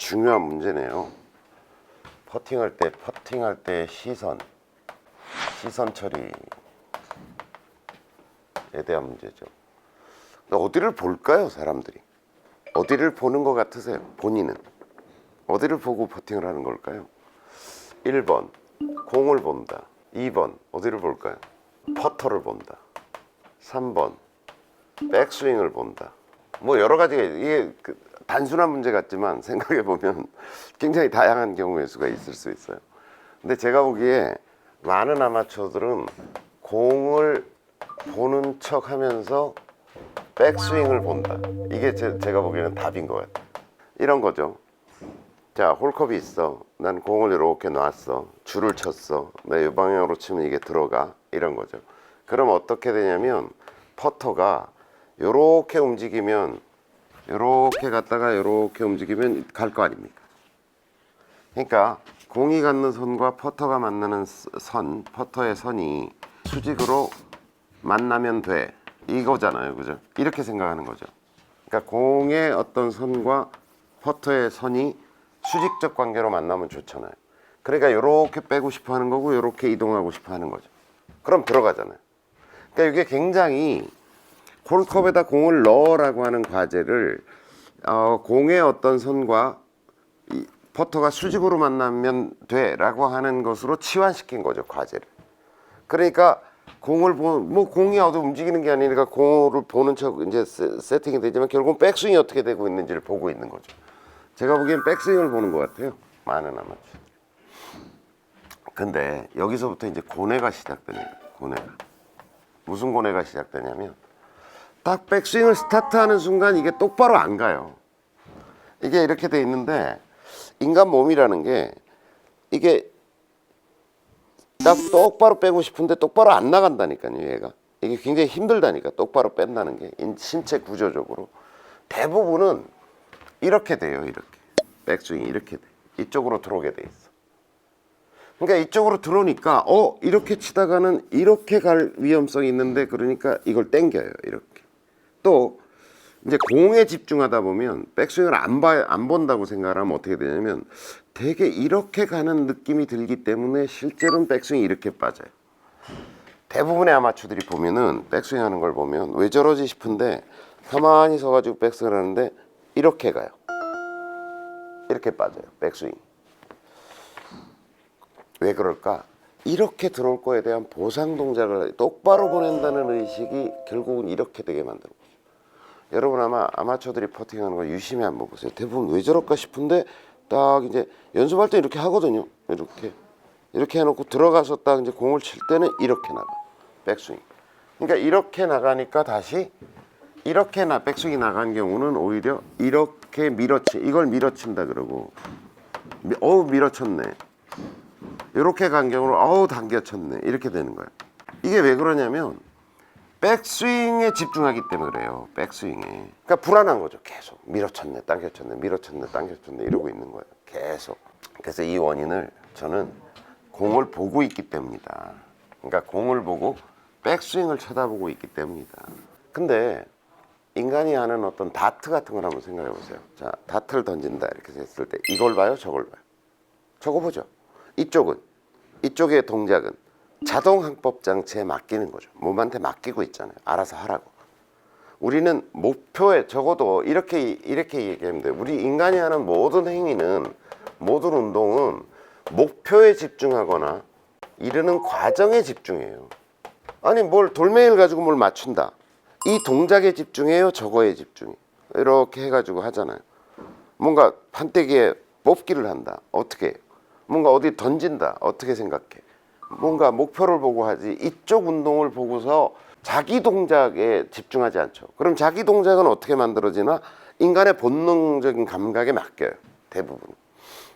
중요한 문제네요. 퍼팅할 때 퍼팅할 때 시선 시선 처리에 대한 문제죠. 근데 어디를 볼까요, 사람들이? 어디를 보는 것 같으세요? 본인은 어디를 보고 퍼팅을 하는 걸까요? 1번 공을 본다. 2번 어디를 볼까요? 퍼터를 본다. 3번 백스윙을 본다. 뭐 여러 가지가 이게 그 단순한 문제 같지만 생각해 보면 굉장히 다양한 경우의 수가 있을 수 있어요. 근데 제가 보기에 많은 아마추어들은 공을 보는 척 하면서 백스윙을 본다. 이게 제, 제가 보기에는 답인 것 같아요. 이런 거죠. 자, 홀컵이 있어. 난 공을 이렇게 놨어. 줄을 쳤어. 내 이 방향으로 치면 이게 들어가. 이런 거죠. 그럼 어떻게 되냐면 퍼터가 요렇게 움직이면 요렇게 갔다가 요렇게 움직이면 갈 거 아닙니까? 그러니까 공이 갖는 선과 퍼터가 만나는 스- 선, 퍼터의 선이 수직으로 만나면 돼. 이거잖아요. 그죠? 이렇게 생각하는 거죠. 그러니까 공의 어떤 선과 퍼터의 선이 수직적 관계로 만나면 좋잖아요. 그러니까 이렇게 빼고 싶어 하는 거고 이렇게 이동하고 싶어 하는 거죠. 그럼 들어가잖아요. 그러니까 이게 굉장히 홀컵에다 공을 넣어라고 하는 과제를 어, 공의 어떤 선과 이 퍼터가 수직으로 만나면 돼라고 하는 것으로 치환시킨 거죠 과제를. 그러니까 공을 보뭐 공이 어디 움직이는 게 아니니까 공을 보는 척 이제 세- 세팅이 되지만 결국은 백스윙이 어떻게 되고 있는지를 보고 있는 거죠. 제가 보기엔 백스윙을 보는 것 같아요. 많은 아마추어. 근데 여기서부터 이제 고뇌가 시작됩니다. 고뇌가 무슨 고뇌가 시작되냐면 딱 백스윙을 스타트하는 순간 이게 똑바로 안 가요. 이게 이렇게 돼 있는데 인간 몸이라는 게 이게 딱 똑바로 빼고 싶은데 똑바로 안 나간다니까요, 얘가. 이게 굉장히 힘들다니까 똑바로 뺀다는 게 인- 신체 구조적으로 대부분은 이렇게 돼요, 이렇게. 백스윙이 이렇게 돼. 이쪽으로 들어오게 돼 있어. 그러니까 이쪽으로 들어오니까 어 이렇게 치다가는 이렇게 갈 위험성이 있는데 그러니까 이걸 땡겨요 이렇게 또 이제 공에 집중하다 보면 백스윙을 안, 봐, 안 본다고 생각을 하면 어떻게 되냐면 되게 이렇게 가는 느낌이 들기 때문에 실제로는 백스윙이 이렇게 빠져요 대부분의 아마추어들이 보면은 백스윙 하는 걸 보면 왜 저러지 싶은데 가만히 서가지고 백스윙을 하는데 이렇게 가요 이렇게 빠져요 백스윙 왜 그럴까? 이렇게 들어올 거에 대한 보상 동작을 똑바로 보낸다는 의식이 결국은 이렇게 되게 거죠. 여러분 아마 아마추어들이 퍼팅하는 거 유심히 한번 보세요. 대부분 왜 저럴까 싶은데 딱 이제 연습할 때 이렇게 하거든요. 이렇게 이렇게 해놓고 들어가서 딱 이제 공을 칠 때는 이렇게 나가 백스윙. 그러니까 이렇게 나가니까 다시 이렇게 나 백스윙이 나간 경우는 오히려 이렇게 밀어치 이걸 밀어친다 그러고 미- 어우 밀어쳤네. 이렇게 간 경우는 어우 당겨쳤네 이렇게 되는 거예요. 이게 왜 그러냐면 백스윙에 집중하기 때문에 그래요. 백스윙에. 그러니까 불안한 거죠. 계속 밀어쳤네, 당겨쳤네, 밀어쳤네, 당겨쳤네 이러고 있는 거예요. 계속. 그래서 이 원인을 저는 공을 보고 있기 때문이다. 그러니까 공을 보고 백스윙을 쳐다보고 있기 때문이다. 근데 인간이 하는 어떤 다트 같은 걸 한번 생각해 보세요. 자, 다트를 던진다 이렇게 했을 때 이걸 봐요, 저걸 봐요. 저거 보죠. 이쪽은 이쪽의 동작은 자동 항법 장치에 맡기는 거죠. 몸한테 맡기고 있잖아요. 알아서 하라고. 우리는 목표에 적어도 이렇게 이렇게 얘기하면 돼요. 우리 인간이 하는 모든 행위는 모든 운동은 목표에 집중하거나 이르는 과정에 집중해요. 아니 뭘 돌멩이를 가지고 뭘 맞춘다. 이 동작에 집중해요. 저거에 집중해. 이렇게 해가지고 하잖아요. 뭔가 판때기에 뽑기를 한다. 어떻게? 뭔가 어디 던진다. 어떻게 생각해? 뭔가 목표를 보고 하지. 이쪽 운동을 보고서 자기 동작에 집중하지 않죠. 그럼 자기 동작은 어떻게 만들어지나? 인간의 본능적인 감각에 맡겨요. 대부분.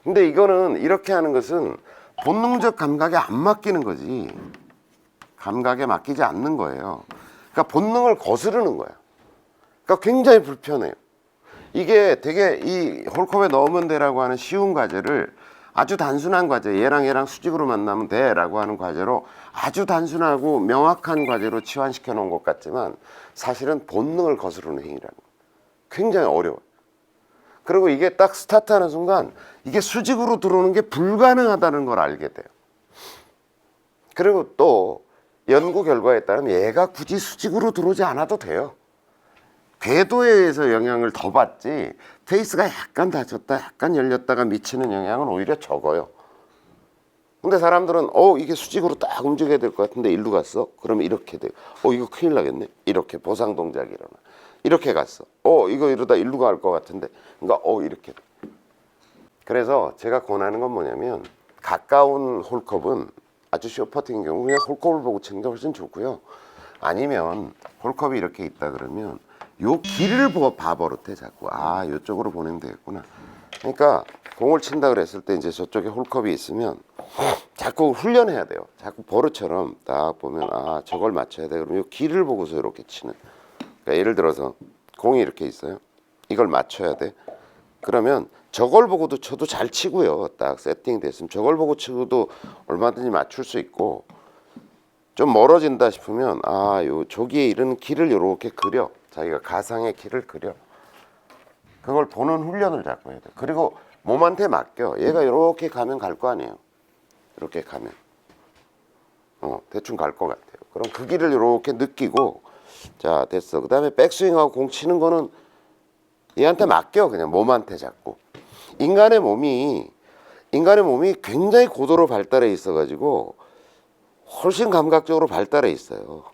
근데 이거는 이렇게 하는 것은 본능적 감각에 안 맡기는 거지. 감각에 맡기지 않는 거예요. 그러니까 본능을 거스르는 거야. 그러니까 굉장히 불편해요. 이게 되게 이 홀컵에 넣으면 돼라고 하는 쉬운 과제를 아주 단순한 과제, 얘랑 얘랑 수직으로 만나면 돼 라고 하는 과제로 아주 단순하고 명확한 과제로 치환시켜 놓은 것 같지만 사실은 본능을 거스르는 행위라는. 굉장히 어려워요. 그리고 이게 딱 스타트하는 순간 이게 수직으로 들어오는 게 불가능하다는 걸 알게 돼요. 그리고 또 연구 결과에 따르면 얘가 굳이 수직으로 들어오지 않아도 돼요. 궤도에 의해서 영향을 더 받지 페이스가 약간 닫혔다 약간 열렸다가 미치는 영향은 오히려 적어요. 근데 사람들은 어 이게 수직으로 딱 움직여야 될 것 같은데 일로 갔어? 그러면 이렇게 돼. 어 이거 큰일 나겠네. 이렇게 보상 동작이 일어나. 이렇게 갔어. 어 이거 이러다 일로 갈 것 같은데. 그러니까 어 이렇게. 돼. 그래서 제가 권하는 건 뭐냐면 가까운 홀컵은 아주 쇼퍼팅 경우 그냥 홀컵을 보고 치는 게 훨씬 좋고요. 아니면 홀컵이 이렇게 있다 그러면 요 길을 보- 봐버릇해 자꾸 아 요쪽으로 보내면 되겠구나. 그러니까 공을 친다 그랬을 때 이제 저쪽에 홀컵이 있으면 자꾸 훈련해야 돼요. 자꾸 버릇처럼 딱 보면 아 저걸 맞춰야 돼. 그러면 요 길을 보고서 이렇게 치는. 그러니까 예를 들어서 공이 이렇게 있어요. 이걸 맞춰야 돼. 그러면 저걸 보고도 쳐도 잘 치고요. 딱 세팅 됐으면 저걸 보고 치고도 얼마든지 맞출 수 있고 좀 멀어진다 싶으면 아 요 저기에 이르는 길을 이렇게 그려 자기가 가상의 길을 그려 그걸 보는 훈련을 자꾸 해야 돼. 그리고 몸한테 맡겨. 얘가 이렇게 가면 갈 거 아니에요. 이렇게 가면 어 대충 갈 것 같아요. 그럼 그 길을 이렇게 느끼고 자 됐어. 그다음에 백스윙하고 공 치는 거는 얘한테 맡겨 그냥 몸한테 잡고 인간의 몸이 인간의 몸이 굉장히 고도로 발달해 있어 가지고 훨씬 감각적으로 발달해 있어요.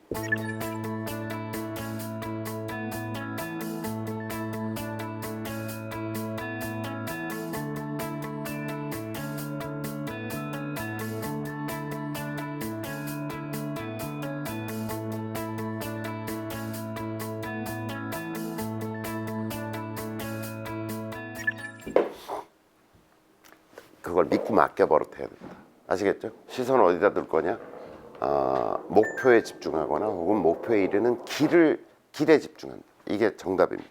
그걸 믿고 맡겨 버릇해야 된다. 아시겠죠? 시선 어디다 둘 거냐? 아, 목표에 집중하거나 혹은 목표에 이르는 길을 길에 집중한다. 이게 정답입니다.